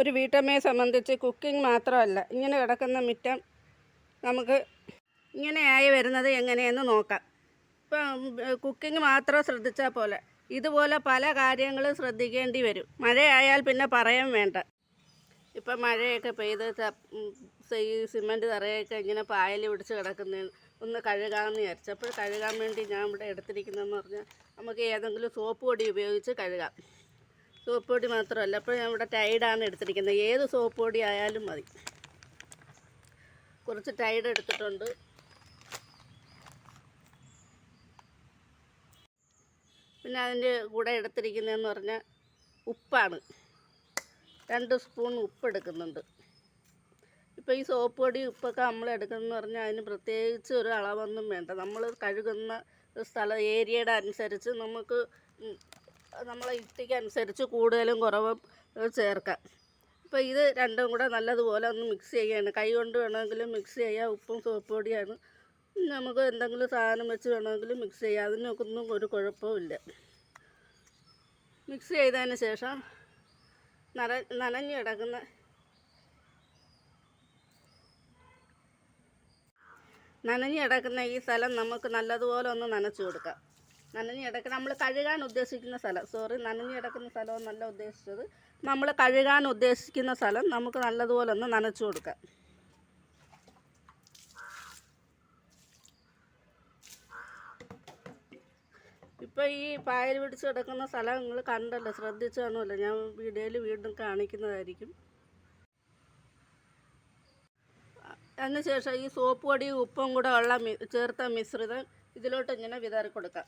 ഒരു വീട്ടമ്മയെ സംബന്ധിച്ച് കുക്കിംഗ് മാത്രമല്ല ഇങ്ങനെ കിടക്കുന്ന മിറ്റം നമുക്ക് ഇങ്ങനെയായി വരുന്നത് എങ്ങനെയെന്ന് നോക്കാം. ഇപ്പം കുക്കിംഗ് മാത്രം ശ്രദ്ധിച്ചാൽ പോലെ ഇതുപോലെ പല കാര്യങ്ങളും ശ്രദ്ധിക്കേണ്ടി വരും. മഴയായാൽ പിന്നെ പറയാൻ വേണ്ട. ഇപ്പം മഴയൊക്കെ പെയ്ത് ഈ സിമന്റ് തറയൊക്കെ ഇങ്ങനെ പായൽ പിടിച്ച് കിടക്കുന്ന ഒന്ന് കഴുകാമെന്ന് വിചാരിച്ചു. അപ്പോൾ കഴുകാൻ വേണ്ടി ഞാൻ ഇവിടെ എടുത്തിരിക്കുന്നതെന്ന് പറഞ്ഞാൽ നമുക്ക് ഏതെങ്കിലും സോപ്പ് പൊടി ഉപയോഗിച്ച് കഴുകാം. സോപ്പ് പൊടി മാത്രമല്ല. അപ്പോൾ ഞാൻ ഇവിടെ ടൈഡാണ് എടുത്തിരിക്കുന്നത്. ഏത് സോപ്പ് പൊടി ആയാലും മതി. കുറച്ച് ടൈഡ് എടുത്തിട്ടുണ്ട്. പിന്നെ അതിന്റെ കൂടെ എടുത്തിരിക്കുന്നതെന്ന് പറഞ്ഞാൽ ഉപ്പാണ്. രണ്ട് സ്പൂൺ ഉപ്പ് എടുക്കുന്നുണ്ട്. ഇപ്പോൾ ഈ സോപ്പ് പൊടി ഉപ്പൊക്കെ നമ്മൾ എടുക്കുന്നതെന്ന് പറഞ്ഞാൽ അതിന് പ്രത്യേകിച്ച് ഒരു അളവൊന്നും വേണ്ട. നമ്മൾ കഴുകുന്ന സ്ഥല ഏരിയയുടെ അനുസരിച്ച് നമുക്ക് നമ്മളെ ഇട്ടിക്കനുസരിച്ച് കൂടുതലും കുറവും ചേർക്കാം. അപ്പോൾ ഇത് രണ്ടും കൂടെ നല്ലതുപോലെ ഒന്ന് മിക്സ് ചെയ്യാണ്. കൈ കൊണ്ട് വേണമെങ്കിലും മിക്സ് ചെയ്യാം. ഉപ്പും സോപ്പ് പൊടിയാണ്. നമുക്ക് എന്തെങ്കിലും സാധനം വെച്ച് വേണമെങ്കിലും മിക്സ് ചെയ്യാം. അതിനൊന്നും ഒരു കുഴപ്പമില്ല മിക്സ് ചെയ്തതിന് ശേഷം നന നനഞ്ഞ് കിടക്കുന്ന നനഞ്ഞ് കിടക്കുന്ന ഈ സ്ഥലം നമുക്ക് നല്ലതുപോലെ ഒന്ന് നനച്ചു കൊടുക്കാം. നനഞ്ഞ് കിടക്കുന്ന നമ്മൾ കഴുകാൻ ഉദ്ദേശിക്കുന്ന സ്ഥലം. സോറി നനഞ്ഞ് കിടക്കുന്ന സ്ഥലമെന്നല്ല ഉദ്ദേശിച്ചത്. നമ്മൾ കഴുകാൻ ഉദ്ദേശിക്കുന്ന സ്ഥലം നമുക്ക് നല്ലതുപോലെ ഒന്ന് നനച്ചു കൊടുക്കാം. ഇപ്പോൾ ഈ പായൽ പിടിച്ച് കിടക്കുന്ന സ്ഥലം നിങ്ങൾ കണ്ടല്ലോ ശ്രദ്ധിച്ചു കാണുമല്ലോ. ഞാൻ വീഡിയോയിൽ വീണ്ടും കാണിക്കുന്നതായിരിക്കും. അതിനുശേഷം ഈ സോപ്പ് പൊടിയും ഉപ്പും കൂടെ ഉള്ള ചേർത്ത മിശ്രിതം ഇതിലോട്ട് ഇങ്ങനെ വിതറി കൊടുക്കാം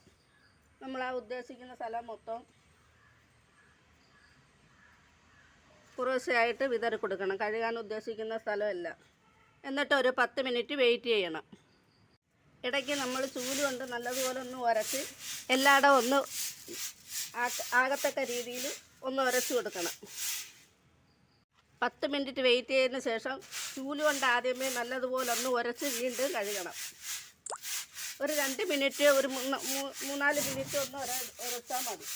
നമ്മൾ ആ ഉദ്ദേശിക്കുന്ന സ്ഥലം മൊത്തം കുറേശ്ശെയായിട്ട് വിതറി കൊടുക്കണം. കഴുകാൻ ഉദ്ദേശിക്കുന്ന സ്ഥലമല്ല. എന്നിട്ട് ഒരു പത്ത് മിനിറ്റ് വെയിറ്റ് ചെയ്യണം. ഇടയ്ക്ക് നമ്മൾ ചൂൽ കൊണ്ട് നല്ലതുപോലെ ഒന്ന് ഉരച്ച് എല്ലായിടം ഒന്ന് ആകത്തക്ക രീതിയിൽ ഒന്ന് ഉരച്ച് കൊടുക്കണം. പത്ത് മിനിറ്റ് വെയിറ്റ് ചെയ്തതിന് ശേഷം ചൂൽ കൊണ്ട് ആദ്യമേ നല്ലതുപോലെ ഒന്ന് ഉരച്ച് വീണ്ടും കഴുകണം. ഒരു രണ്ട് മിനിറ്റ് ഒരു മൂന്നാൽ മിനിറ്റ് ഒന്ന് ഉര ഉരച്ചാൽ മതി.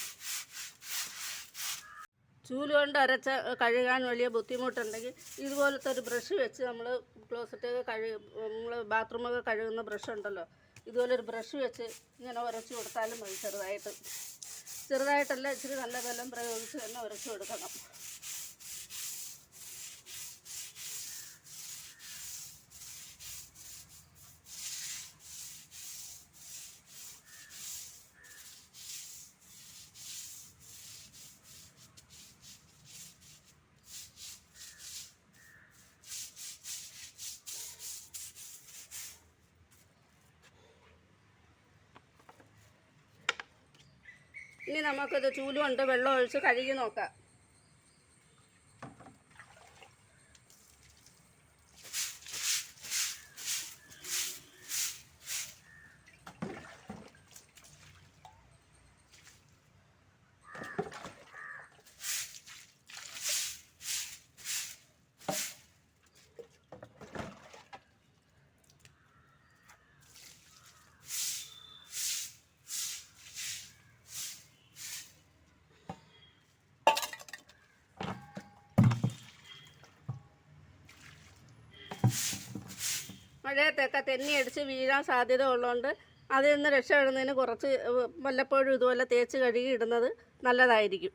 ചൂൽ കൊണ്ട് അരച്ച കഴുകാൻ വലിയ ബുദ്ധിമുട്ടുണ്ടെങ്കിൽ ഇതുപോലത്തെ ഒരു ബ്രഷ് വെച്ച് നമ്മൾ ക്ലോസറ്റൊക്കെ കഴുകി നമ്മൾ ബാത്റൂമൊക്കെ കഴുകുന്ന ബ്രഷ് ഉണ്ടല്ലോ ഇതുപോലെ ഒരു ബ്രഷ് വെച്ച് ഇങ്ങനെ ഉരച്ച് കൊടുത്താലും മതി ചെറുതായിട്ട്. ചെറുതായിട്ടല്ല ഇച്ചിരി നല്ല ബലം പ്രയോഗിച്ച് തന്നെ ഉരച്ച് കൊടുക്കണം. ഇനി നമുക്കിത് ചൂലുണ്ട് വെള്ളം ഒഴിച്ച് കഴുകി നോക്കാം. മഴയത്തൊക്കെ തെന്നി അടിച്ച് വീഴാൻ സാധ്യത ഉള്ളതുകൊണ്ട് അതിൽ നിന്ന് രക്ഷപ്പെടുന്നതിന് കുറച്ച് വല്ലപ്പോഴും ഇതുപോലെ തേച്ച് കഴുകി ഇടുന്നത് നല്ലതായിരിക്കും.